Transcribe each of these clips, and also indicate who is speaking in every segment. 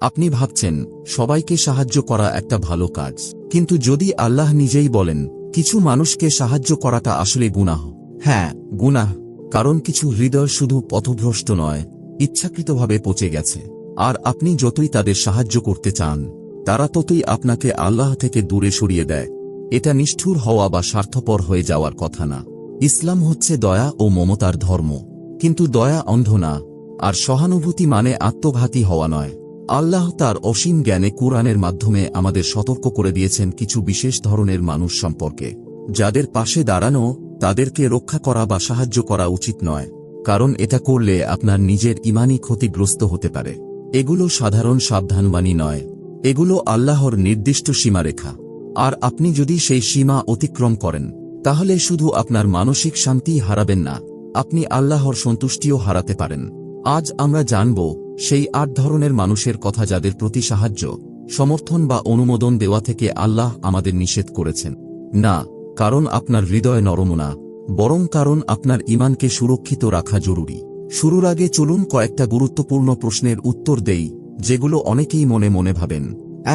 Speaker 1: আপনি ভাবছেন, সবাইকে সাহায্য করা একটা ভালো কাজ। কিন্তু যদি আল্লাহ নিজেই বলেন, কিছু মানুষকে সাহায্য করাটা আসলে গুনাহ। হ্যাঁ গুনাহ। কারণ কিছু হৃদয় শুধু পথভ্রষ্ট নয়, ইচ্ছাকৃতভাবে পচে গেছে। আর আপনি যতই তাদের সাহায্য করতে চান, তারা ততই আপনাকে আল্লাহ থেকে দূরে সরিয়ে দেয়। এটা নিষ্ঠুর হওয়া বা স্বার্থপর হয়ে যাওয়ার কথা না। ইসলাম হচ্ছে দয়া ও মমতার ধর্ম। কিন্তু দয়া অন্ধ না, আর সহানুভূতি মানে আত্মঘাতী হওয়া নয়। আল্লাহ তার অসীম জ্ঞানে কুরআনের মাধ্যমে আমাদের সতর্ক করে দিয়েছেন কিছু বিশেষ ধরনের মানুষ সম্পর্কে। যাদের পাশে দাঁড়ানো, তাদেরকে রক্ষা করা বা সাহায্য করা উচিত নয়। কারণ এটা করলে আপনার নিজের ইমানই ক্ষতিগ্রস্ত হতে পারে। এগুলো সাধারণ সাবধানবাণী নয়। এগুলো আল্লাহর নির্দিষ্ট সীমারেখা। আর আপনি যদি সেই সীমা অতিক্রম করেন, তাহলে শুধু আপনার মানসিক শান্তি হারাবেন না। আপনি আল্লাহর সন্তুষ্টিও হারাতে পারেন। আজ আমরা জানব সেই আট ধরনের মানুষের কথা যাদের প্রতি সাহায্য, সমর্থন বা অনুমোদন দেওয়া থেকে আল্লাহ আমাদের নিষেধ করেছেন। না, কারণ আপনার হৃদয় নরম না বরং কারণ আপনার ইমানকে সুরক্ষিত রাখা জরুরি। শুরুর আগে চলুন কয়েকটা গুরুত্বপূর্ণ প্রশ্নের উত্তর দেই, যেগুলো অনেকেই মনে মনে ভাবেন।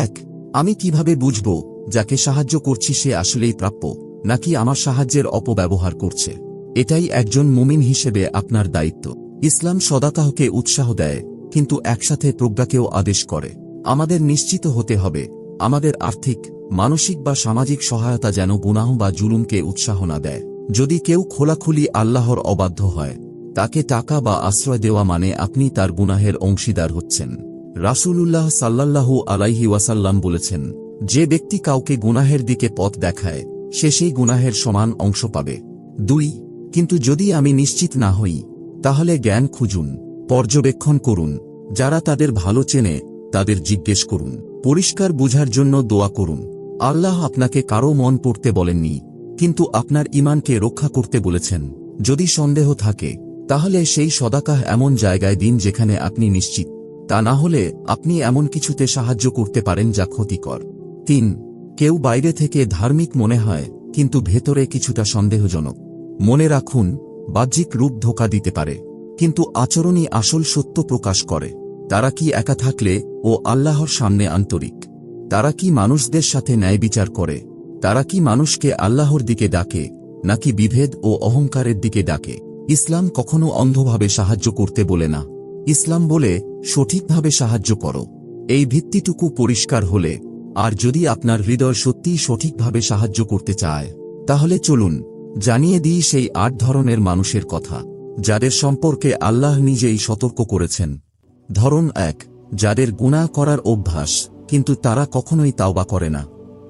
Speaker 1: এক, আমি কীভাবে বুঝব যাকে সাহায্য করছি সে আসলেই প্রাপ্য, নাকি আমার সাহায্যের অপব্যবহার করছে? এটাই একজন মুমিন হিসেবে আপনার দায়িত্ব। ইসলাম সদাকাহকে উৎসাহ দেয় কিন্তু একসাথে প্রজ্ঞাকেও আদেশ করে। আমাদের নিশ্চিত হতে হবে, আমাদের আর্থিক, মানসিক বা সামাজিক সহায়তা যেন গুনাহ বা জুলুমকে উৎসাহ না দেয়। যদি কেউ খোলাখুলি আল্লাহর অবাধ্য হয়, তাকে টাকা বা আশ্রয় দেওয়া মানে আপনি তার গুনাহের অংশীদার হচ্ছেন। রাসূলুল্লাহ সাল্লাল্লাহু আলাইহি ওয়াসাল্লাম বলেছেন, যে ব্যক্তি কাউকে গুনাহের দিকে পথ দেখায়, সে সেই গুনাহের সমান অংশ পাবে। দুই, কিন্তু যদি আমি নিশ্চিত না হই, তাহলে জ্ঞান খুঁজুন, পর্যবেক্ষণ করুন। যারা তাদের ভালো চেনে, তাদের জিজ্ঞেস করুন। পরিষ্কার বুঝার জন্য দোয়া করুন। আল্লাহ আপনাকে কারও মন পড়তে বলেননি, কিন্তু আপনার ইমানকে রক্ষা করতে বলেছেন। যদি সন্দেহ থাকে, তাহলে সেই সদাকাহ এমন জায়গায় দিন যেখানে আপনি নিশ্চিত। তা না হলে আপনি এমন কিছুতে সাহায্য করতে পারেন যা ক্ষতিকর। তিন, কেউ বাইরে থেকে ধার্মিক মনে হয়, কিন্তু ভেতরে কিছুটা সন্দেহজনক। মনে রাখুন, বাহ্যিক রূপ ধোকা দিতে পারে। কিন্তু আচরণই আসল সত্য প্রকাশ করে। তারা কি একা থাকলে ও আল্লাহর সামনে আন্তরিক? তারা কি মানুষদের সাথে ন্যায় বিচার করে? তারা কি মানুষকে আল্লাহর দিকে ডাকে, নাকি বিভেদ ও অহংকারের দিকে ডাকে? ইসলাম কখনো অন্ধভাবে সাহায্য করতে বলে না। ইসলাম বলে, সঠিকভাবে সাহায্য করো। এই ভিত্তিটুকু পরিষ্কার হলে, আর যদি আপনার হৃদয় সত্যিই সঠিকভাবে সাহায্য করতে চায়, তাহলে চলুন, জানিয়ে দিই সেই আট ধরনের মানুষের কথা। যাদের সম্পর্কে আল্লাহ নিজেই সতর্ক করেছেন। ধরন এক, যাদের গুণা করার অভ্যাস, কিন্তু তারা কখনোই তাওবা করে না।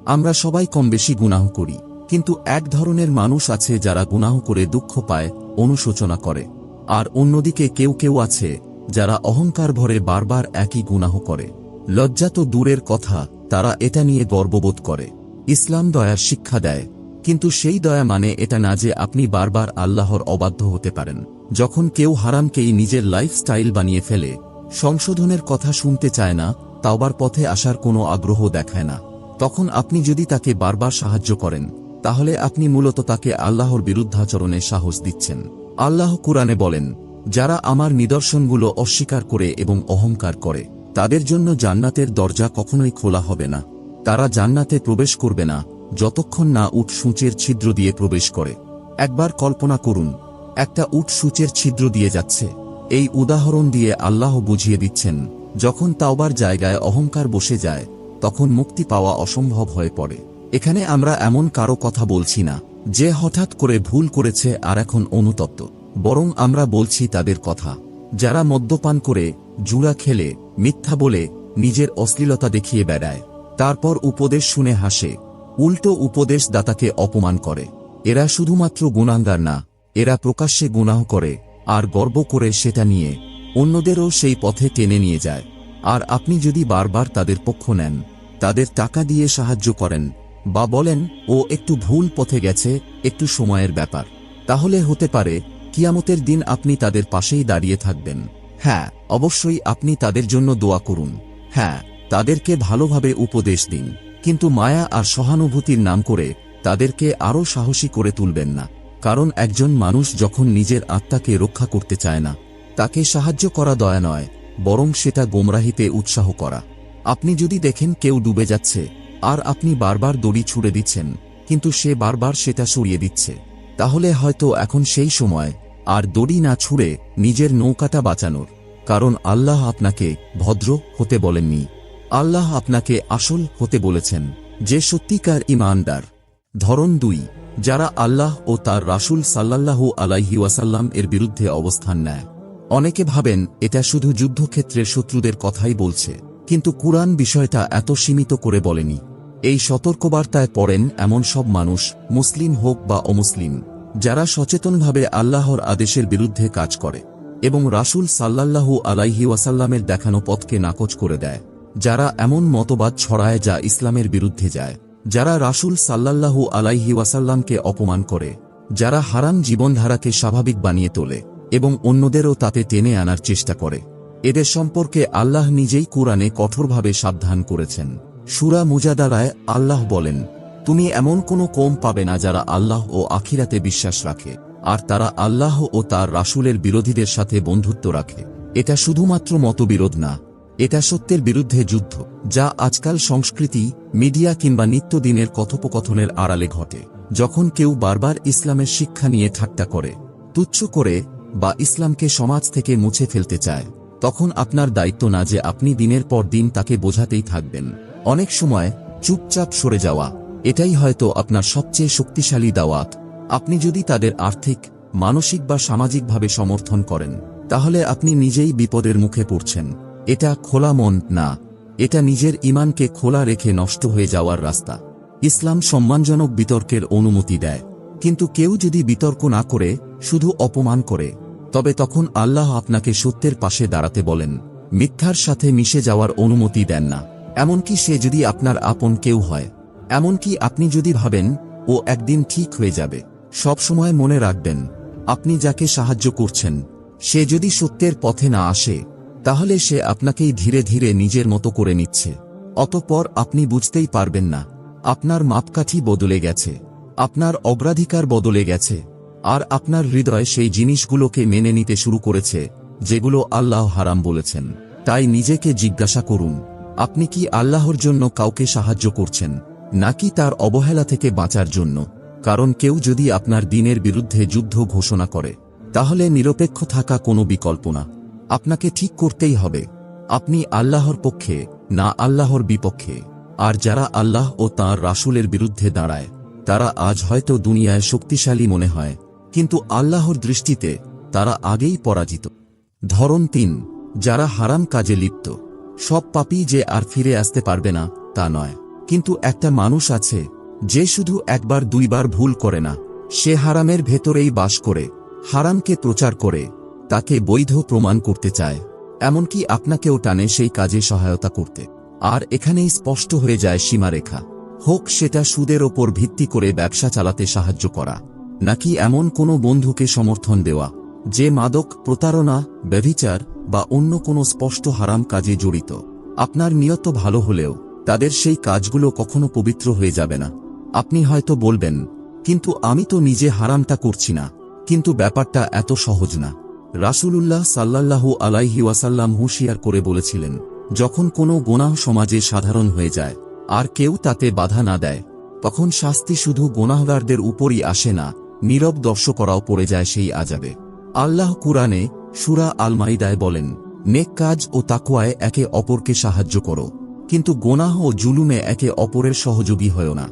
Speaker 1: আমরা সবাই কম বেশি গুনাহ করি, কিন্তু এক ধরনের মানুষ আছে যারা গুনাহ করে দুঃখ পায়, অনুশোচনা করে। আর অন্যদিকে কেউ কেউ আছে, যারা অহংকার ভরে বারবার একই গুনাহ করে। লজ্জা তো দূরের কথা, তারা এটা নিয়ে গর্ববোধ করে। ইসলাম দয়ার শিক্ষা দেয়, কিন্তু সেই দয়া মানে এটা না যে আপনি বারবার আল্লাহর অবাধ্য হতে পারেন। যখন কেউ হারামকেই নিজের লাইফস্টাইল বানিয়ে ফেলে, সংশোধনের কথা শুনতে চায় না, তাওবার পথে আসার কোনো আগ্রহ দেখায় না। তখন আপনি যদি তাকে বারবার সাহায্য করেন, তাহলে আপনি মূলত তাকে আল্লাহর বিরুদ্ধাচরণে সাহস দিচ্ছেন। আল্লাহ কুরআনে বলেন, যারা আমার নিদর্শনগুলো অস্বীকার করে এবং অহংকার করে, তাদের জন্য জান্নাতের দরজা কখনোই খোলা হবে না। তারা জান্নাতে প্রবেশ করবে না, যতক্ষণ না উট সূচের ছিদ্র দিয়ে প্রবেশ করে। একবার কল্পনা করুন একটা উট সূচের ছিদ্র দিয়ে যাচ্ছে। এই উদাহরণ দিয়ে আল্লাহ বুঝিয়ে দিচ্ছেন, যখন তাওবার জায়গায় অহংকার বসে যায়, তখন মুক্তি পাওয়া অসম্ভব হয়ে পড়ে। এখানে আমরা এমন কারও কথা বলছি না, যে হঠাৎ করে ভুল করেছে আর এখন অনুতপ্ত। বরং আমরা বলছি তাদের কথা। যারা মদ্যপান করে, জুড়া খেলে, মিথ্যা বলে, নিজের অশ্লীলতা দেখিয়ে বেড়ায়, তারপর উপদেশ শুনে হাসে, উল্টো উপদেশ দাতাকে অপমান করে। এরা শুধুমাত্র গুণান্দার না এরা প্রকাশ্যে গুনাহ করে আর গর্ব করে সেটা নিয়ে, অন্যদেরও সেই পথে টেনে নিয়ে যায়। আর আপনি যদি বারবার তাদের পক্ষ নেন, তাদের টাকা দিয়ে সাহায্য করেন, বা বলেন, ও একটু ভুল পথে গেছে, একটু সময়ের ব্যাপার। তাহলে হতে পারে, কিয়ামতের দিন আপনি তাদের পাশেই দাঁড়িয়ে থাকবেন। হ্যাঁ অবশ্যই আপনি তাদের জন্য দোয়া করুন। হ্যাঁ তাদেরকে ভালোভাবে উপদেশ দিন। কিন্তু মায়া আর সহানুভূতির নাম করে তাদেরকে আরও সাহসী করে তুলবেন না। কারণ একজন মানুষ যখন নিজের আত্মাকে রক্ষা করতে চায় না, তাকে সাহায্য করা দয়া নয়, বরং সেটা গোমরাহিতে উৎসাহ করা। আপনি যদি দেখেন কেউ ডুবে যাচ্ছে, আর আপনি বারবার দড়ি ছুড়ে দিচ্ছেন, কিন্তু সে বারবার সেটা সরিয়ে দিচ্ছে, তাহলে হয়তো এখন সেই সময়, আর দড়ি না ছুড়ে নিজের নৌকাটা বাঁচানোর, কারণ আল্লাহ আপনাকে ভদ্র হতে বলেননি। আল্লাহ আপনাকে আসল হতে বলেছেন, যে সত্যিকার ইমানদার। ধরন দুই। যারা আল্লাহ ও তার রাসূল সাল্লাল্লাহু আলাইহি ওয়াসাল্লাম এর বিরুদ্ধে অবস্থান নেয়। অনেকে ভাবেন, এটা শুধু যুদ্ধক্ষেত্রের শত্রুদের কথাই বলছে, কিন্তু কুরআন বিষয়টা এত সীমিত করে বলেনি। এই সতর্কবার্তায় পড়েন এমন সব মানুষ, মুসলিম হোক বা অমুসলিম, যারা সচেতনভাবে আল্লাহর আদেশের বিরুদ্ধে কাজ করে এবং রাসূল সাল্লাল্লাহু আলাইহি ওয়াসাল্লামের দেখানো পথকে নাকচ করে দেয়, যারা এমন মতবাদ ছড়ায় যা ইসলামের বিরুদ্ধে যায়। যারা রাসূল সাল্লাল্লাহু আলাইহি ওয়াসাল্লামকে অপমান করে, যারা হারাম জীবনধারাকে স্বাভাবিক বানিয়ে তোলে এবং অন্যদেরও তাতে টেনে আনার চেষ্টা করে। এদের সম্পর্কে আল্লাহ নিজেই কোরআনে কঠোরভাবে সাবধান করেছেন। সুরা মুজাদারায় আল্লাহ বলেন, তুমি এমন কোনো কম পাবে না যারা আল্লাহ ও আখিরাতে বিশ্বাস রাখে, আর তারা আল্লাহ ও তার রাসূলের বিরোধীদের সাথে বন্ধুত্ব রাখে। এটা শুধুমাত্র মতবিরোধ না এটা সত্যের বিরুদ্ধে যুদ্ধ, যা আজকাল সংস্কৃতি, মিডিয়া কিংবা নিত্যদিনের কথোপকথনের আড়ালে ঘটে। যখন কেউ বারবার ইসলামের শিক্ষা নিয়ে ঠাট্টা করে, তুচ্ছ করে, বা ইসলামকে সমাজ থেকে মুছে ফেলতে চায়, তখন আপনার দায়িত্ব না যে আপনি দিনের পর দিন তাকে বোঝাতেই থাকবেন। অনেক সময়, চুপচাপ সরে যাওয়া, এটাই হয়তো আপনার সবচেয়ে শক্তিশালী দাওয়াত। আপনি যদি তাদের আর্থিক, মানসিক বা সামাজিকভাবে সমর্থন করেন, তাহলে আপনি নিজেই বিপদের মুখে পড়ছেন। এটা খোলা মন না, এটা নিজের ইমানকে খোলা রেখে নষ্ট হয়ে যাওয়ার রাস্তা। ইসলাম সম্মানজনক বিতর্কের অনুমতি দেয়, কিন্তু কেউ যদি বিতর্ক না করে, শুধু অপমান করে, তবে তখন আল্লাহ আপনাকে সত্যের পাশে দাঁড়াতে বলেন, মিথ্যার সাথে মিশে যাওয়ার অনুমতি দেন না। এমনকি সে যদি আপনার আপন কেউ হয়, এমনকি আপনি যদি ভাবেন, ও একদিন ঠিক হয়ে যাবে, সব সময় মনে রাখবেন, আপনি যাকে সাহায্য করছেন, সে যদি সত্যের পথে না আসে তাহলে সে আপনাকেই ধীরে ধীরে নিজের মতো করে নিচ্ছে। অতঃপর আপনি বুঝতেই পারবেন না, আপনার মাপকাঠি বদলে গেছে, আপনার অগ্রাধিকার বদলে গেছে, আর আপনার হৃদয় সেই জিনিসগুলোকে মেনে নিতে শুরু করেছে, যেগুলো আল্লাহ হারাম বলেছেন। তাই নিজেকে জিজ্ঞাসা করুন, আপনি কি আল্লাহর জন্য কাউকে সাহায্য করছেন, নাকি তার অবহেলা থেকে বাঁচার জন্য? কারণ কেউ যদি আপনার দিনের বিরুদ্ধে যুদ্ধ ঘোষণা করে, তাহলে নিরপেক্ষ থাকা কোনো বিকল্প না। আপনাকে ঠিক করতেই হবে। আপনি আল্লাহর পক্ষে, না আল্লাহর বিপক্ষে। আর যারা আল্লাহ ও তাঁর রাসূলের বিরুদ্ধে দাঁড়ায়, তারা আজ হয়তো দুনিয়ায় শক্তিশালী মনে হয়, কিন্তু আল্লাহর দৃষ্টিতে তারা আগেই পরাজিত। ধরন তিন, যারা হারাম কাজে লিপ্ত। সব পাপী যে আর ফিরে আসতে পারবে না, তা নয়। কিন্তু একটা মানুষ আছে, যে শুধু একবার দুইবার ভুল করে না, সে হারামের ভেতরেই বাস করে, হারামকে প্রচার করে তাকে বৈধ প্রমাণ করতে চায়, এমনকি আপনাকেও টানে সেই কাজে সহায়তা করতে। আর এখানেই স্পষ্ট হয়ে যায় সীমারেখা। হোক সেটা সুদের ওপর ভিত্তি করে ব্যবসা চালাতে সাহায্য করা, নাকি এমন কোনো বন্ধুকে সমর্থন দেওয়া, যে মাদক প্রতারণা, ব্যভিচার বা অন্য কোনো স্পষ্ট হারাম কাজে জড়িত। আপনার নিয়ত ভালো হলেও তাদের সেই কাজগুলো কখনো পবিত্র হয়ে যাবে না। আপনি হয়তো বলবেন, কিন্তু আমি তো নিজে হারামটা করছি না, কিন্তু ব্যাপারটা এত সহজ না। রাসূলুল্লাহ সাল্লাল্লাহু আলাইহি ওয়াসাল্লাম হুঁশিয়ার করে বলেছিলেন, যখন কোনো গোনাহ সমাজে সাধারণ হয়ে যায়, আর কেউ তাতে বাধা না দেয়, তখন শাস্তি শুধু গোনাহগারদের উপরই আসে না, নীরব দর্শকরাও পড়ে যায় সেই আজাবে আল্লাহ কুরআনে সুরা আলমাইদায় বলেন, নেক কাজ ও তাকুয়ায় একে অপরকে সাহায্য করো, কিন্তু গোনাহ ও জুলুমে একে অপরের সহযোগী হয় না।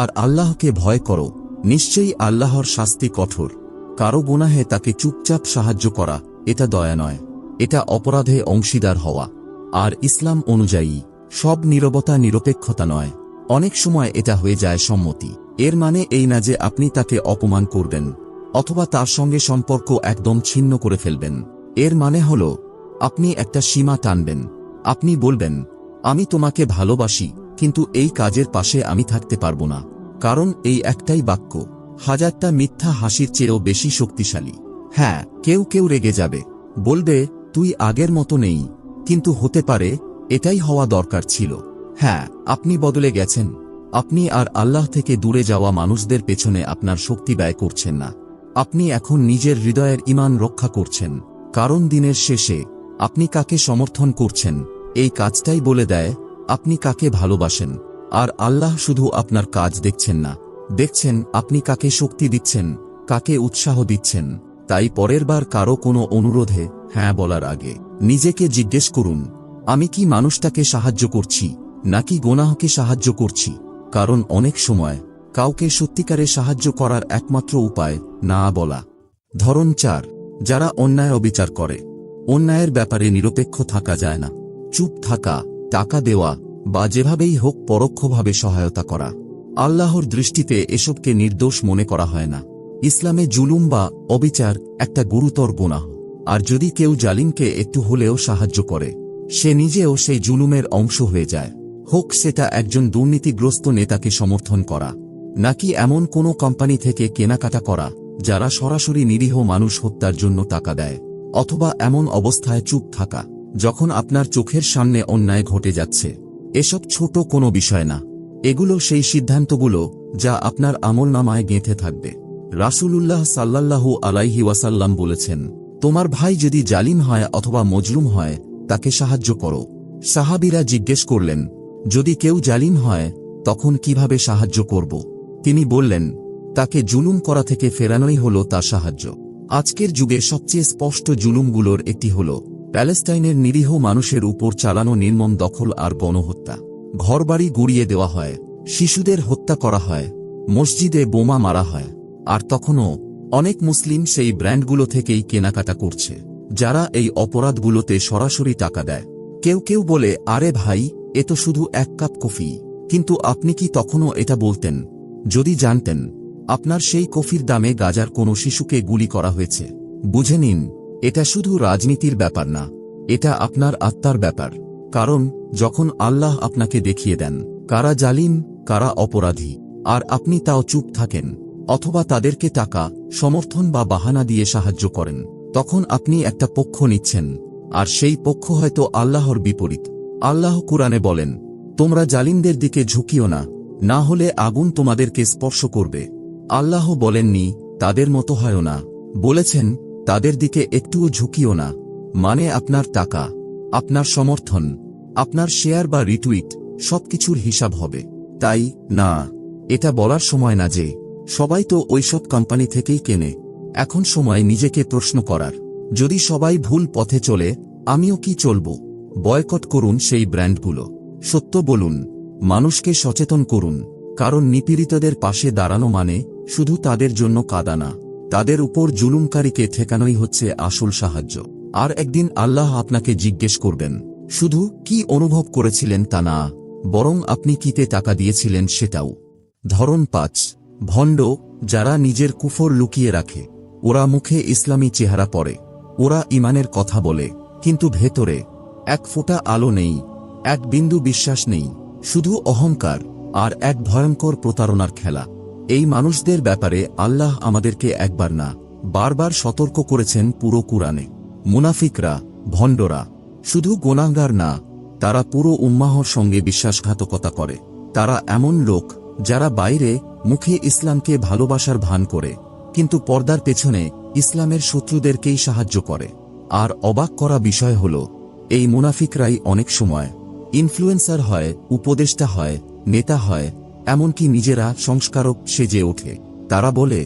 Speaker 1: আর আল্লাহকে ভয় করো, নিশ্চয়ই আল্লাহর শাস্তি কঠোর। কারও গুনাহে তাকে চুপচাপ সাহায্য করা, এটা দয়া নয়। এটা অপরাধে অংশীদার হওয়া। আর ইসলাম অনুযায়ী, সব নীরবতা নিরপেক্ষতা নয়। অনেক সময় এটা হয়ে যায় সম্মতি। এর মানে এই না যে আপনি তাকে অপমান করবেন, অথবা তার সঙ্গে সম্পর্ক একদম ছিন্ন করে ফেলবেন। এর মানে হল, আপনি একটা সীমা টানবেন। আপনি বলবেন, আমি তোমাকে ভালোবাসি, কিন্তু এই কাজের পাশে আমি থাকতে পারব না। কারণ এই একটাই বাক্য। হাজারটা মিথ্যা হাসির চেয়েও বেশি শক্তিশালী। হ্যাঁ কেউ কেউ রেগে যাবে। বলবে, তুই আগের মতো নেই। কিন্তু হতে পারে, এটাই হওয়া দরকার ছিল। হ্যাঁ আপনি বদলে গেছেন। আপনি আর আল্লাহ থেকে দূরে যাওয়া মানুষদের পেছনে আপনার শক্তি ব্যয় করছেন না। আপনি এখন নিজের হৃদয়ের ইমান রক্ষা করছেন। কারণ দিনের শেষে আপনি কাকে সমর্থন করছেন, এই কাজটাই বলে দেয়, আপনি কাকে ভালোবাসেন। আর আল্লাহ শুধু আপনার কাজ দেখছেন না। দেখছেন, আপনি কাকে শক্তি দিচ্ছেন, কাকে উৎসাহ দিচ্ছেন, তাই পরের বার কারও কোনো অনুরোধে হ্যাঁ বলার আগে, নিজেকে জিজ্ঞেস করুন, আমি কি মানুষটাকে সাহায্য করছি, নাকি গোনাহকে সাহায্য করছি, কারণ অনেক সময়, কাউকে সত্যিকারে সাহায্য করার একমাত্র উপায়, না বলা। ধরন চার, যারা অন্যায় অবিচার করে। অন্যায়ের ব্যাপারে নিরপেক্ষ থাকা যায় না। চুপ থাকা, টাকা দেওয়া, বা যেভাবেই হোক পরোক্ষভাবে সহায়তা করা। আল্লাহর দৃষ্টিতে এসবকে নির্দোষ মনে করা হয় না। ইসলামে জুলুম বা অবিচার একটা গুরুতর গুনাহ। আর যদি কেউ জালিমকে একটু হলেও সাহায্য করে, সে নিজেও সেই জুলুমের অংশ হয়ে যায়। হোক সেটা একজন দুর্নীতিগ্রস্ত নেতাকে সমর্থন করা, নাকি এমন কোনো কোম্পানি থেকে কেনাকাটা করা, যারা সরাসরি নিরীহ মানুষ হত্যার জন্য টাকা দেয়, অথবা এমন অবস্থায় চুপ থাকা, যখন আপনার চোখের সামনে অন্যায় ঘটে যাচ্ছে। এসব ছোট কোনো বিষয় না। এগুলো সেই সিদ্ধান্তগুলো যা আপনার আমল নামায় গেঁথে থাকবে। রাসূলুল্লাহ সাল্লাল্লাহু আলাইহি ওয়াসাল্লাম বলেছেন, তোমার ভাই যদি জালিম হয় অথবা মজলুম হয়, তাকে সাহায্য করো। সাহাবিরা জিজ্ঞেস করলেন, যদি কেউ জালিম হয়, তখন কীভাবে সাহায্য করব? তিনি বললেন, তাকে জুলুম করা থেকে ফেরানোই হল তার সাহায্য। আজকের যুগে সবচেয়ে স্পষ্ট জুলুমগুলোর একটি হল প্যালেস্টাইনের নিরীহ মানুষের উপর চালানো নির্মম দখল আর গণহত্যা। ঘরবাড়ি গুড়িয়ে দেওয়া হয়, শিশুদের হত্যা করা হয়, মসজিদে বোমা মারা হয়, আর তখনও অনেক মুসলিম সেই ব্র্যান্ডগুলো থেকেই কেনাকাটা করছে, যারা এই অপরাধগুলোতে সরাসরি টাকা দেয়। কেউ কেউ বলে, আরে ভাই, এ তো শুধু এক কাপ কফি। কিন্তু আপনি কি তখনও এটা বলতেন? যদি জানতেন, আপনার সেই কফির দামে গাজার কোনো শিশুকে গুলি করা হয়েছে। বুঝে নিন, এটা শুধু রাজনীতির ব্যাপার না, এটা আপনার আত্মার ব্যাপার। কারণ, যখন আল্লাহ আপনাকে দেখিয়ে দেন, কারা জালিম, কারা অপরাধী, আর আপনি তাও চুপ থাকেন, অথবা তাদেরকে টাকা, সমর্থন বা বাহানা দিয়ে সাহায্য করেন, তখন আপনি একটা পক্ষ নিচ্ছেন, আর সেই পক্ষ হয়তো আল্লাহর বিপরীত। আল্লাহ কুরআনে বলেন, তোমরা জালিমদের দিকে ঝুঁকিও না না হলে আগুন তোমাদেরকে স্পর্শ করবে। আল্লাহ বলেননি, তাদের মতো হয়ও না। বলেছেন, তাদের দিকে একটুও ঝুঁকিও না মানে আপনার টাকা, আপনার সমর্থন আপনার শেয়ার বা রিটুইট সবকিছুর হিসাব হবে। তাই, না, এটা বলার সময় না যে, সবাই তো ওইসব কোম্পানি থেকেই কেনে। এখন সময় নিজেকে প্রশ্ন করার। যদি সবাই ভুল পথে চলে, আমিও কি চলব? বয়কট করুন সেই ব্র্যান্ডগুলো। সত্য বলুন, মানুষকে সচেতন করুন। কারণ নিপীড়িতদের পাশে দাঁড়ানো মানে শুধু তাদের জন্য কাদানা তাদের উপর জুলুমকারীকে ঠেকানোই হচ্ছে আসল সাহায্য। আর একদিন আল্লাহ আপনাকে জিজ্ঞেস করবেন শুধু কি অনুভব করেছিলেন তা না, বরং আপনি কিতে টাকা দিয়েছিলেন সেটাও। ধরন পাঁচ, ভণ্ড, যারা নিজের কুফর লুকিয়ে রাখে, ওরা মুখে ইসলামী চেহারা পড়ে, ওরা ইমানের কথা বলে, কিন্তু ভেতরে এক ফোঁটা আলো নেই, এক বিন্দু বিশ্বাস নেই, শুধু অহংকার আর এক ভয়ঙ্কর প্রতারণার খেলা। এই মানুষদের ব্যাপারে আল্লাহ আমাদেরকে একবার না, বারবার সতর্ক করেছেন পুরো কুরআনে। মুনাফিকরা, ভণ্ডরা শুধু গোনাঙ্গার না, তারা পুরো উম্মাহর সঙ্গে বিশ্বাসঘাতকতা করে। তারা এমন লোক যারা বাইরে মুখে ইসলামকে ভালোবাসার ভান করে, কিন্তু পর্দার পেছনে ইসলামের শত্রুদেরকেই সাহায্য করে। আর অবাক করা বিষয় হল, এই মুনাফিকরাই অনেক সময় ইনফ্লুয়েন্সার হয়, উপদেষ্টা হয়, নেতা হয়, এমনকি নিজেরা সংস্কারক সেজে ওঠে। তারা বলে,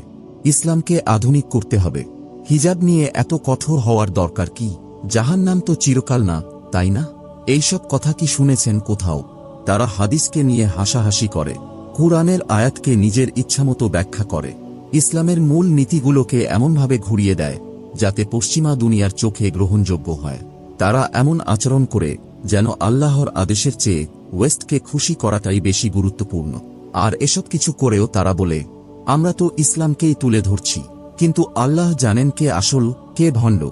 Speaker 1: ইসলামকে আধুনিক করতে হবে। হিজাব নিয়ে এত কঠোর হওয়ার দরকার কি? জাহান নাম তো চিরকাল না, তাই না? এইসব কথা কি শুনেছেন কোথাও? তারা হাদিসকে নিয়ে হাসাহাসি করে, কুরআনের আয়াতকে নিজের ইচ্ছামতো ব্যাখ্যা করে, ইসলামের মূল নীতিগুলোকে এমনভাবে ঘুরিয়ে দেয়, যাতে পশ্চিমা দুনিয়ার চোখে গ্রহণযোগ্য হয়। তারা এমন আচরণ করে, যেন আল্লাহর আদেশের চেয়ে ওয়েস্টকে খুশি করাটাই বেশি গুরুত্বপূর্ণ। আর এসব কিছু করেও তারা বলে, আমরা তো ইসলামকেই তুলে ধরছি, কিন্তু আল্লাহ জানেন কে আসল, কে ভণ্ড।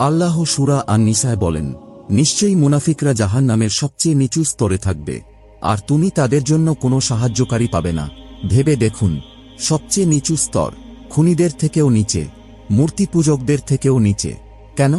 Speaker 1: আল্লাহ সুরা আর নিসায় বলেন, নিশ্চয়ই মুনাফিকরা জাহান নামের সবচেয়ে নিচু স্তরে থাকবে, আর তুমি তাদের জন্য কোনো সাহায্যকারী পাবে না। ভেবে দেখুন, সবচেয়ে নিচু স্তর, খুনিদের থেকেও নিচে মূর্তি পূজকদের থেকেও নিচে। কেন?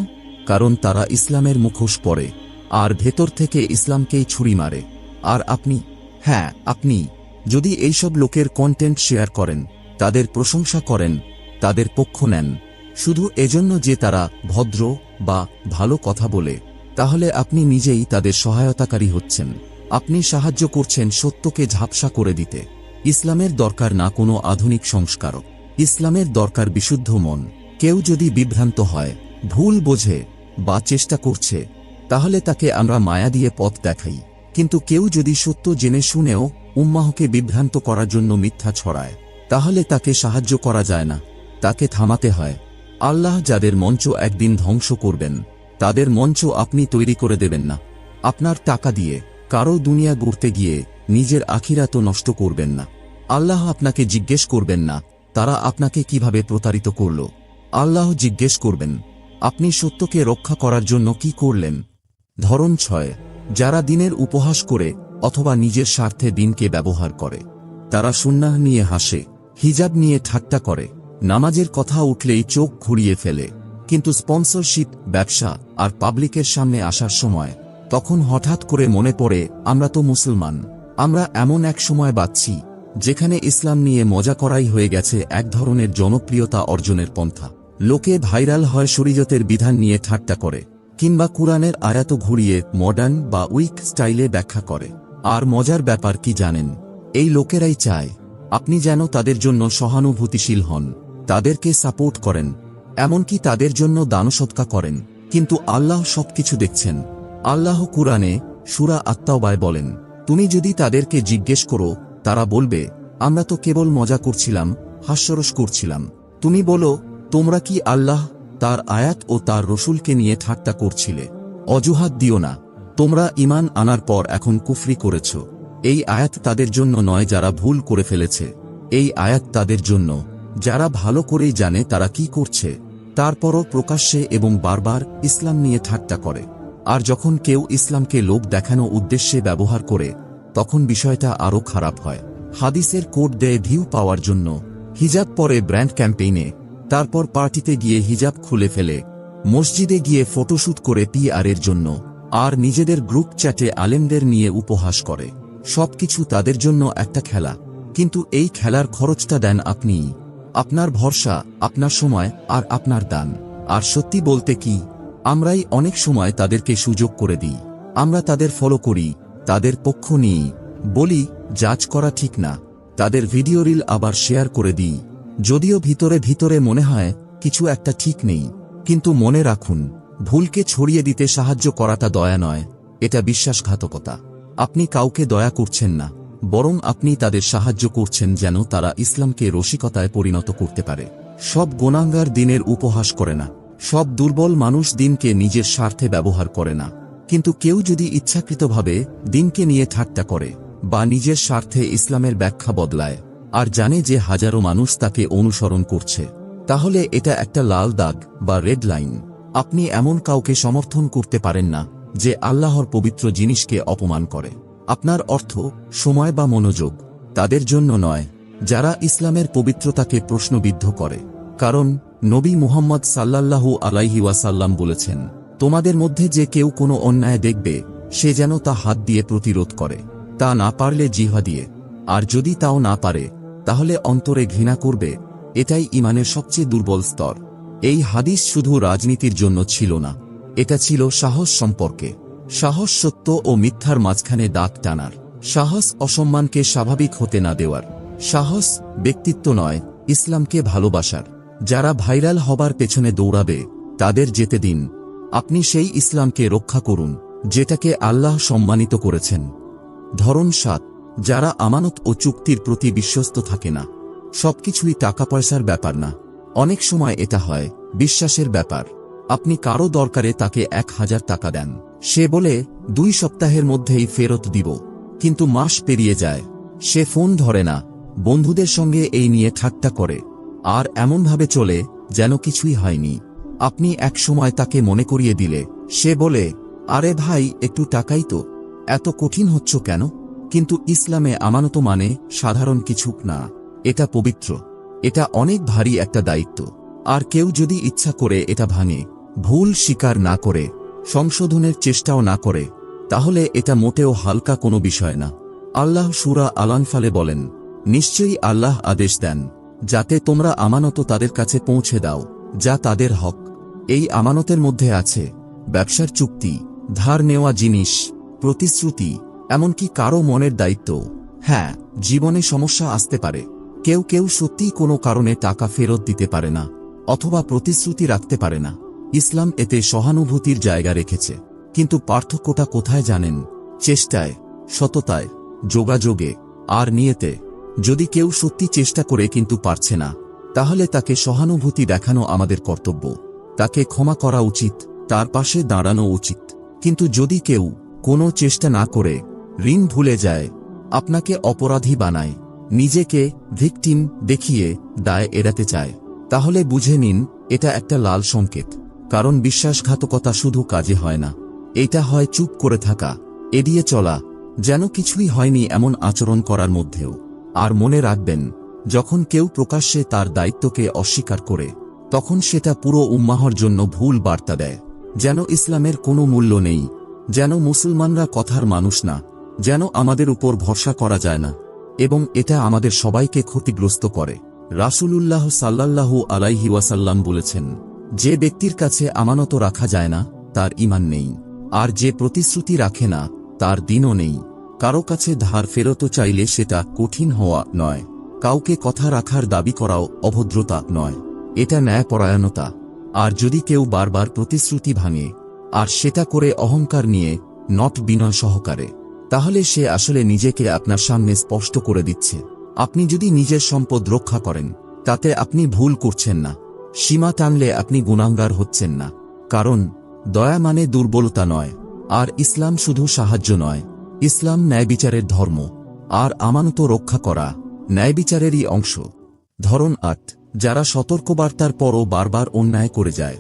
Speaker 1: কারণ তারা ইসলামের মুখোশ পরে, আর ভেতর থেকে ইসলামকেই ছুরি মারে। আর আপনি? হ্যাঁ আপনি। যদি এইসব লোকের কন্টেন্ট শেয়ার করেন, তাদের প্রশংসা করেন, তাদের পক্ষ নেন। শুধু এজন্য যে তারা ভদ্র বা ভালো কথা বলে, তাহলে আপনি নিজেই তাদের সহায়তাকারী হচ্ছেন। আপনি সাহায্য করছেন সত্যকে ঝাপসা করে দিতে। ইসলামের দরকার না কোনো আধুনিক সংস্কারক ইসলামের দরকার বিশুদ্ধ মন। কেউ যদি বিভ্রান্ত হয়, ভুল বোঝে বা চেষ্টা করছে, তাহলে তাকে আমরা মায়া দিয়ে পথ দেখাই। কিন্তু কেউ যদি সত্য জেনে শুনেও উম্মাহকে বিভ্রান্ত করার জন্য মিথ্যা ছড়ায়, তাহলে তাকে সাহায্য করা যায় না। তাকে থামাতে হয়। আল্লাহ যাদের মঞ্চ একদিন ধ্বংস করবেন, তাদের মঞ্চ আপনি তৈরি করে দেবেন না। আপনার টাকা দিয়ে, কারও দুনিয়া গড়তে গিয়ে, নিজের আখিরা তো নষ্ট করবেন না। আল্লাহ আপনাকে জিজ্ঞেস করবেন না, তারা আপনাকে কীভাবে প্রতারিত করল। আল্লাহ জিজ্ঞেস করবেন, আপনি সত্যকে রক্ষা করার জন্য কি করলেন? ধরন ছয়, যারা দিনের উপহাস করে, অথবা নিজের স্বার্থে দিনকে ব্যবহার করে। তারা সুন্নাহ নিয়ে হাসে, হিজাব নিয়ে ঠাট্টা করে। নামাজের কথা উঠলেই চোখ ঘুরিয়ে ফেলে। কিন্তু স্পন্সরশিপ, ব্যবসা আর পাবলিকের সামনে আসার সময়, তখন হঠাৎ করে মনে পড়ে, আমরা তো মুসলমান। আমরা এমন এক সময় বাচ্ছি, যেখানে ইসলাম নিয়ে মজা করাই হয়ে গেছে এক ধরনের জনপ্রিয়তা অর্জনের পন্থা। লোকে ভাইরাল হয় শরীয়তের বিধান নিয়ে ঠাট্টা করে, কিংবা কুরআনের আয়াত ঘুরিয়ে মডার্ন বা উইক স্টাইলে ব্যাখ্যা করে। আর মজার ব্যাপার কি জানেন? এই লোকেরাই চায়, আপনি যেন তাদের জন্য সহানুভূতিশীল হন। তাদেরকে সাপোর্ট করেন, এমনকি তাদের জন্য দানসৎকা করেন, কিন্তু আল্লাহ সবকিছু দেখছেন। আল্লাহ কুরআনে সুরা আত্মাওবায় বলেন, তুমি যদি তাদেরকে জিজ্ঞেস করো, তারা বলবে, আমরা তো কেবল মজা করছিলাম, হাস্যরস করছিলাম। তুমি বলো, তোমরা কি আল্লাহ, তার আয়াত ও তার রসুলকে নিয়ে ঠাট্টা করছিলে? অজুহাত দিও না। তোমরা ইমান আনার পর এখন কুফরি করেছ। এই আয়াত তাদের জন্য নয় যারা ভুল করে ফেলেছে। এই আয়াত তাদের জন্য যারা ভালো করেই জানে তারা কি করছে, তারপরও প্রকাশ্যে এবং বারবার ইসলাম নিয়ে ঠাট্টা করে। আর যখন কেউ ইসলামকে লোক দেখানো উদ্দেশ্যে ব্যবহার করে, তখন বিষয়টা আরও খারাপ হয়। হাদিসের কোড দেয় ভিউ পাওয়ার জন্য, হিজাব পরে ব্র্যান্ড ক্যাম্পেইনে, তারপর পার্টিতে গিয়ে হিজাব খুলে ফেলে, মসজিদে গিয়ে ফটোশ্যুট করে পি পিআরের জন্য, আর নিজেদের গ্রুপ চ্যাটে আলেমদের নিয়ে উপহাস করে। সবকিছু তাদের জন্য একটা খেলা, কিন্তু এই খেলার খরচটা দেন আপনিই। আপনার ভরসা, আপনার সময়, আর আপনার দান। আর সত্যি বলতে কি, আমরাই অনেক সময় তাদেরকে সুযোগ করে দিই। আমরা তাদের ফলো করি, তাদের পক্ষ নিই। বলি যাচ করা ঠিক না। তাদের ভিডিও রিল আবার শেয়ার করে দিই। যদিও ভিতরে ভিতরে মনে হয়, কিছু একটা ঠিক নেই। কিন্তু মনে রাখুন, ভুলকে ছড়িয়ে দিতে সাহায্য করাটা দয়া নয়, এটা বিশ্বাসঘাতকতা। আপনি কাউকে দয়া করছেন না। বরং আপনি তাদের সাহায্য করছেন যেন তারা ইসলামকে রসিকতায় পরিণত করতে পারে। সব গোনাঙ্গার দিনের উপহাস করে না। সব দুর্বল মানুষ দিনকে নিজের স্বার্থে ব্যবহার করে না। কিন্তু কেউ যদি ইচ্ছাকৃতভাবে দিনকে নিয়ে ঠাট্টা করে বা নিজের স্বার্থে ইসলামের ব্যাখ্যা বদলায় আর জানে যে হাজারো মানুষ তাকে অনুসরণ করছে, তাহলে এটা একটা লাল দাগ বা রেড লাইন। আপনি এমন কাউকে সমর্থন করতে পারেন না যে আল্লাহর পবিত্র জিনিসকে অপমান করে। আপনার অর্থ, সময় বা মনোযোগ, তাদের জন্য নয়, যারা ইসলামের পবিত্রতাকে প্রশ্নবিদ্ধ করে। কারণ, নবী মুহাম্মদ সাল্লাল্লাহু আলাইহি ওয়াসাল্লাম বলেছেন, তোমাদের মধ্যে যে কেউ কোনো অন্যায় দেখবে, সে যেন তা হাত দিয়ে প্রতিরোধ করে। তা না পারলে জিহা দিয়ে আর যদি তাও না পারে, তাহলে অন্তরে ঘৃণা করবে, এটাই ইমানের সবচেয়ে দুর্বল স্তর। এই হাদিস শুধু রাজনীতির জন্য ছিল না, এটা ছিল সাহস সম্পর্কে। সাহস সত্য ও মিথ্যার মাঝখানে দাগ টানার। সাহস অসম্মানকে স্বাভাবিক হতে না দেওয়ার। সাহস ব্যক্তিত্ব নয়, ইসলামকে ভালোবাসার। যারা ভাইরাল হবার পেছনে দৌড়াবে, তাদের যেতে দিন। আপনি সেই ইসলামকে রক্ষা করুন, যেটাকে আল্লাহ সম্মানিত করেছেন। ধরন সাত, যারা আমানত ও চুক্তির প্রতি বিশ্বস্ত থাকে না। সবকিছুই টাকা পয়সার ব্যাপার না। অনেক সময় এটা হয়, বিশ্বাসের ব্যাপার। আপনি কারও দরকারে তাকে এক হাজার টাকা দেন। সে বলে, দুই সপ্তাহের মধ্যেই ফেরত দিব। কিন্তু মাস পেরিয়ে যায়। সে ফোন ধরে না। বন্ধুদের সঙ্গে এই নিয়ে ঠাট্টা করে। আর এমনভাবে চলে, যেন কিছুই হয়নি। আপনি এক সময় তাকে মনে করিয়ে দিলে। সে বলে, আরে ভাই, একটু টাকাই তো। এত কঠিন হচ্ছ কেন? কিন্তু ইসলামে আমানত মানে সাধারণ কিছু না। এটা পবিত্র। এটা অনেক ভারী একটা দায়িত্ব। আর কেউ যদি ইচ্ছা করে এটা ভাঙে ভুল স্বীকার না করে, সংশোধনের চেষ্টাও না করে, তাহলে এটা মোটেও হালকা কোনো বিষয় না। আল্লাহ সুরা আলানফালে বলেন, নিশ্চয়ই আল্লাহ আদেশ দেন, যাতে তোমরা আমানত তাদের কাছে পৌঁছে দাও, যা তাদের হক। এই আমানতের মধ্যে আছে, ব্যবসার চুক্তি, ধার নেওয়া জিনিস, প্রতিশ্রুতি, এমনকি কারও মনের দায়িত্ব। হ্যাঁ জীবনে সমস্যা আসতে পারে, কেউ কেউ সত্যিই কোনো কারণে টাকা ফেরত দিতে পারে না, অথবা প্রতিশ্রুতি রাখতে পারে না। ইসলাম এতে সহানুভূতির জায়গা রেখেছে। কিন্তু পার্থক্যটা কোথায় জানেন? চেষ্টায়, সততায়, যোগাযোগে, আর নিয়েতে। যদি কেউ সত্যি চেষ্টা করে কিন্তু পারছে না, তাহলে তাকে সহানুভূতি দেখানো আমাদের কর্তব্য। তাকে ক্ষমা করা উচিত, তার পাশে দাঁড়ানো উচিত। কিন্তু যদি কেউ কোনো চেষ্টা না করে, ঋণ ভুলে যায়, আপনাকে অপরাধী বানায়, নিজেকে ভিকটিম দেখিয়ে দায় এড়াতে চায়, তাহলে বুঝে নিন, এটা একটা লাল সংকেত। কারণ বিশ্বাসঘাতকতা শুধু কাজে হয় না। এটা হয় চুপ করে থাকা, এড়িয়ে চলা, যেন কিছুই হয়নি এমন আচরণ করার মধ্যেও। আর মনে রাখবেন, যখন কেউ প্রকাশ্যে তার দায়িত্বকে অস্বীকার করে, তখন সেটা পুরো উম্মাহর জন্য ভুল বার্তা দেয়। যেন ইসলামের কোনো মূল্য নেই, যেন মুসলমানরা কথার মানুষ না, যেন আমাদের উপর ভরসা করা যায় না, এবং এটা আমাদের সবাইকে ক্ষতিগ্রস্ত করে। রাসূলুল্লাহ সাল্লাল্লাহু আলাইহি ওয়াসাল্লাম বলেছেন যে ব্যক্তির কাছে আমানত রাখা যায় না, তার ইমান নেই। আর যে প্রতিশ্রুতি রাখে না, তার দিনও নেই। কারও কাছে ধার ফেরত চাইলে সেটা কঠিন হওয়া নয়। কাউকে কথা রাখার দাবি করাও অভদ্রতা নয়। এটা ন্যায়পরায়ণতা। আর যদি কেউ বারবার প্রতিশ্রুতি ভাঙে, আর সেটা করে অহংকার নিয়ে নট বিনয় সহকারে, তাহলে সে আসলে নিজেকে আপনার সামনে স্পষ্ট করে দিচ্ছে। আপনি যদি নিজের সম্পদ রক্ষা করেন, তাতে আপনি ভুল করছেন না। সীমা টানলে আপনি গুণাঙ্গার হচ্ছেন না। কারণ, দয়া মানে দুর্বলতা নয়, আর ইসলাম শুধু সাহায্য নয়। ইসলাম ন্যায়বিচারের ধর্ম, আর আমানত রক্ষা করা ন্যায়বিচারেরই অংশ। ধরন আট, যারা সতর্কবার্তার পরও বারবার অন্যায় করে যায়।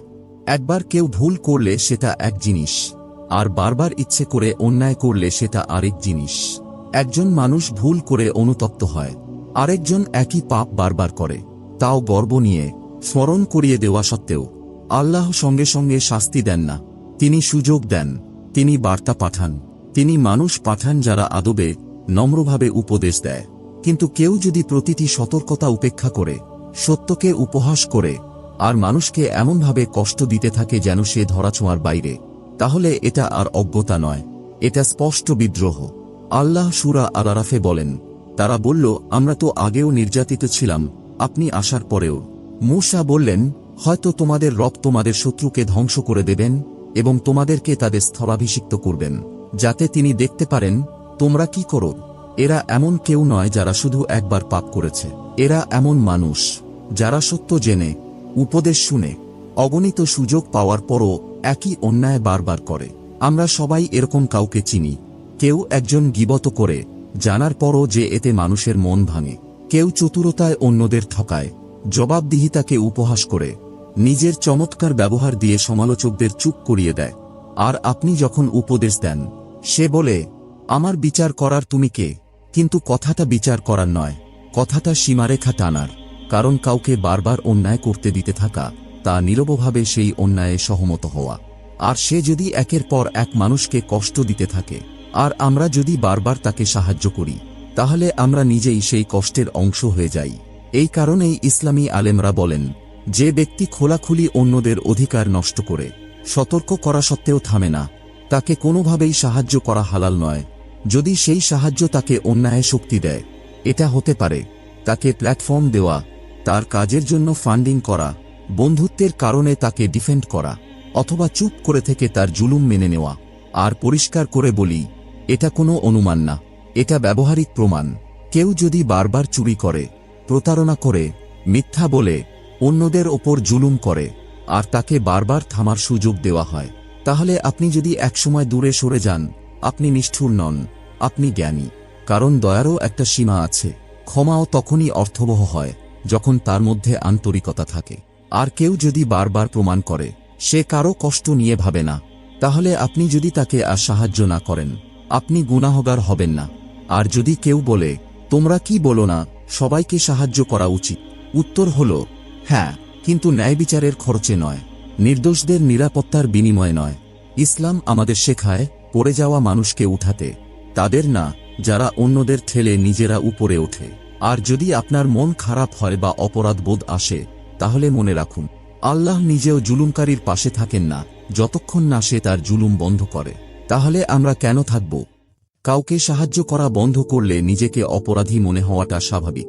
Speaker 1: একবার কেউ ভুল করলে সেটা এক জিনিস, আর বারবার ইচ্ছে করে অন্যায় করলে সেটা আরেক জিনিস। একজন মানুষ ভুল করে অনুতপ্ত হয়, আরেকজন একই পাপ বারবার করে, তাও গর্ব নিয়ে স্মরণ করিয়ে দেওয়া সত্ত্বেও, আল্লাহ সঙ্গে সঙ্গে শাস্তি দেন না। তিনি সুযোগ দেন, তিনি বার্তা পাঠান, তিনি মানুষ পাঠান যারা আদবে, নম্রভাবে উপদেশ দেয়। কিন্তু কেউ যদি প্রতিটি সতর্কতা উপেক্ষা করে, সত্যকে উপহাস করে, আর মানুষকে এমনভাবে কষ্ট দিতে থাকে যেন সে ধরাছোঁয়ার বাইরে, তাহলে এটা আর অজ্ঞতা নয়, এটা স্পষ্ট বিদ্রোহ। আল্লাহ সুরা আলারাফে বলেন, তারা বলল, আমরা তো আগেও নির্যাতিত ছিলাম, আপনি আসার পরেও। মূসা বললেন, হয়তো তোমাদের রব তোমাদের শত্রুকে ধ্বংস করে দেবেন এবং তোমাদেরকে তাদের স্থলাভিষিক্ত করবেন, যাতে তিনি দেখতে পারেন, তোমরা কি করো? এরা এমন কেউ নয় যারা শুধু একবার পাপ করেছে। এরা এমন মানুষ যারা সত্য জেনে, উপদেশ শুনে, অগণিত সুযোগ পাওয়ার পরও একই অন্যায় বারবার করে। আমরা সবাই এরকম কাউকে চিনি। কেউ একজন গিবত করে, জানার পরও যে এতে মানুষের মন ভাঙে। কেউ চতুরতায় অন্যদের ঠকায়। জবাবদিহিতাকে উপহাস করে, নিজের চমৎকার ব্যবহার দিয়ে সমালোচকদের চুপ করিয়ে দেয়। আর আপনি যখন উপদেশ দেন, সে বলে, আমার বিচার করার তুমি কে? কিন্তু কথাটা বিচার করার নয়, কথাটা সীমারেখা টানার, কারণ কাউকে বারবার অন্যায় করতে দিতে থাকা, তা নীরবভাবে সেই অন্যায়ে সহমত হওয়া। আর সে যদি একের পর এক মানুষকে কষ্ট দিতে থাকে, আর আমরা যদি বারবার তাকে সাহায্য করি, তাহলে আমরা নিজেই সেই কষ্টের অংশ হয়ে যাই। এই কারণেই ইসলামী আলেমরা বলেন, যে ব্যক্তি খোলাখুলি অন্যদের অধিকার নষ্ট করে, সতর্ক করা সত্ত্বেও থামে না। তাকে কোনোভাবেই সাহায্য করা হালাল নয়। যদি সেই সাহায্য তাকে অন্যায় শক্তি দেয়, এটা হতে পারে। তাকে প্ল্যাটফর্ম দেওয়া, তার কাজের জন্য ফান্ডিং করা, বন্ধুত্বের কারণে তাকে ডিফেন্ড করা, অথবা চুপ করে থেকে তার জুলুম মেনে নেওয়া। আর পরিষ্কার করে বলি, এটা কোনো অনুমান না, এটা ব্যবহারিক প্রমাণ। কেউ যদি বারবার চুরি করে প্রতারণা করে, মিথ্যা বলে, অন্যদের ওপর জুলুম করে, আর তাকে বারবার থামার সুযোগ দেওয়া হয়। তাহলে আপনি যদি একসময় দূরে সরে যান, আপনি নিষ্ঠুর নন, আপনি জ্ঞানী। কারণ দয়ারও একটা সীমা আছে, ক্ষমাও তখনই অর্থবহ হয়, যখন তার মধ্যে আন্তরিকতা থাকে। আর কেউ যদি বারবার প্রমাণ করে, সে কারও কষ্ট নিয়ে ভাবে না। তাহলে আপনি যদি তাকে আর সাহায্য না করেন, আপনি গুনাহগার হবেন না। আর যদি কেউ বলে, তোমরা কি বলো না সবাইকে সাহায্য করা উচিত। উত্তর হল হ্যাঁ কিন্তু ন্যায় বিচারের খরচে নয়। নির্দোষদের নিরাপত্তার বিনিময় নয়। ইসলাম আমাদের শেখায়, পড়ে যাওয়া মানুষকে উঠাতে। তাদের না, যারা অন্যদের ঠেলে নিজেরা উপরে ওঠে। আর যদি আপনার মন খারাপ হয় বা অপরাধ বোধ আসে, তাহলে মনে রাখুন, আল্লাহ নিজেও জুলুমকারীর পাশে থাকেন না। যতক্ষণ না সে তার জুলুম বন্ধ করে, তাহলে আমরা কেন থাকব? কাউকে সাহায্য করা বন্ধ করলে নিজেকে অপরাধী মনে হওয়াটা স্বাভাবিক।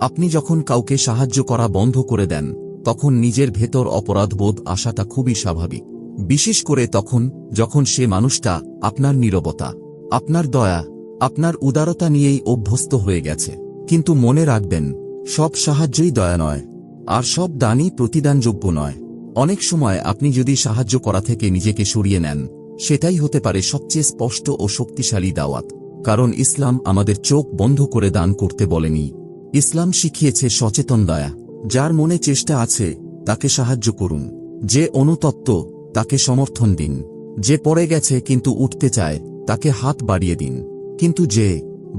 Speaker 1: আপনি যখন কাউকে সাহায্য করা বন্ধ করে দেন, তখন নিজের ভেতর অপরাধবোধ আসাটা খুবই স্বাভাবিক। বিশেষ করে তখন, যখন সে মানুষটা আপনার নীরবতা, আপনার দয়া, আপনার উদারতা নিয়েই অভ্যস্ত হয়ে গেছে। কিন্তু মনে রাখবেন, সব সাহায্যই দয়া নয়, আর সব দানই প্রতিদানযোগ্য নয়। অনেক সময় আপনি যদি সাহায্য করা থেকে নিজেকে সরিয়ে নেন সেটাই হতে পারে সবচেয়ে স্পষ্ট ও শক্তিশালী দাওয়াত, কারণ ইসলাম আমাদের চোখ বন্ধ করে দান করতে বলেনি। ইসলাম শিখিয়েছে সচেতন দয়া, যার মনে চেষ্টা আছে, তাকে সাহায্য করুন। যে অনুতপ্ত, তাকে সমর্থন দিন। যে পড়ে গেছে কিন্তু উঠতে চায়, তাকে হাত বাড়িয়ে দিন। কিন্তু যে,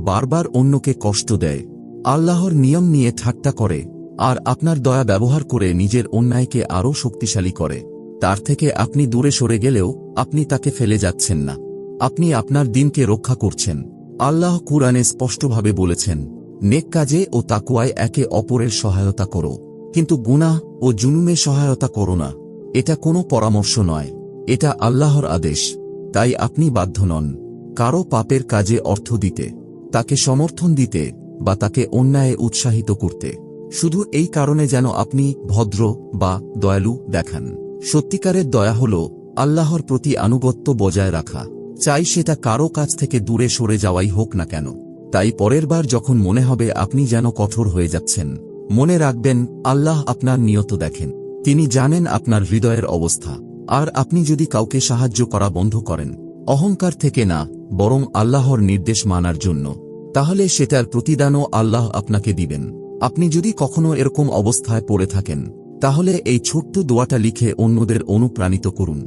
Speaker 1: বারবার অন্যকে কষ্ট দেয়, আল্লাহর নিয়ম নিয়ে ঠাট্টা করে, আর আপনার দয়া ব্যবহার করে নিজের অন্যায়কে আরও শক্তিশালী করে। তার থেকে আপনি দূরে সরে গেলেও আপনি তাকে ফেলে যাচ্ছেন না। আপনি আপনার দিনকে রক্ষা করছেন। আল্লাহ কুরআনে স্পষ্টভাবে বলেছেন, নেক কাজে ও তাকুয়ায় একে অপরের সহায়তা করো। কিন্তু গুনাহ ও জুনুমে সহায়তা করো না। এটা কোনো পরামর্শ নয়। এটা আল্লাহর আদেশ। তাই আপনি বাধ্য নন। কারও পাপের কাজে অর্থ দিতে, তাকে সমর্থন দিতে বা তাকে অন্যায়ে উৎসাহিত করতে। শুধু এই কারণে যেন আপনি ভদ্র বা দয়ালু দেখান। সত্যিকারের দয়া হল আল্লাহর প্রতি আনুগত্য বজায় রাখা। চাই সেটা কারও কাছ থেকে দূরে সরে যাওয়াই হোক না কেন। তাই পরের বার যখন মনে হবে আপনি যেন কঠোর হয়ে যাচ্ছেন, মনে রাখবেন আল্লাহ আপনার নিয়ত দেখেন। তিনি জানেন আপনার হৃদয়ের অবস্থা। আর আপনি যদি কাউকে সাহায্য করা বন্ধ করেন, অহংকার থেকে না, বরং আল্লাহর নির্দেশ মানার জন্য, তাহলে সেটার প্রতিদানও আল্লাহ আপনাকে দিবেন। আপনি যদি কখনো এরকম অবস্থায় পড়ে থাকেন তাহলে এই ছোট্ট দোয়াটা লিখে অন্যদের অনুপ্রাণিত করুন।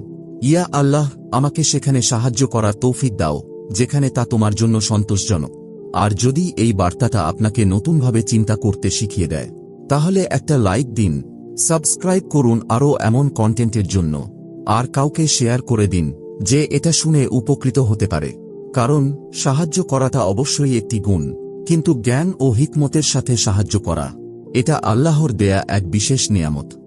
Speaker 1: ইয়া আল্লাহ, আমাকে সেখানে সাহায্য করার তৌফিক দাও, যেখানে তা তোমার জন্য সন্তোষজনক। আর যদি এই বার্তাটা আপনাকে নতুনভাবে চিন্তা করতে শিখিয়ে দেয়, তাহলে একটা লাইক দিন, সাবস্ক্রাইব করুন আরও এমন কন্টেন্টের জন্য। আর কাউকে শেয়ার করে দিন, যে এটা শুনে উপকৃত হতে পারে। কারণ, সাহায্য করাটা অবশ্যই একটি গুণ, কিন্তু জ্ঞান ও হিকমতের সাথে সাহায্য করা। এটা আল্লাহর দেয়া এক বিশেষ নিয়ামত।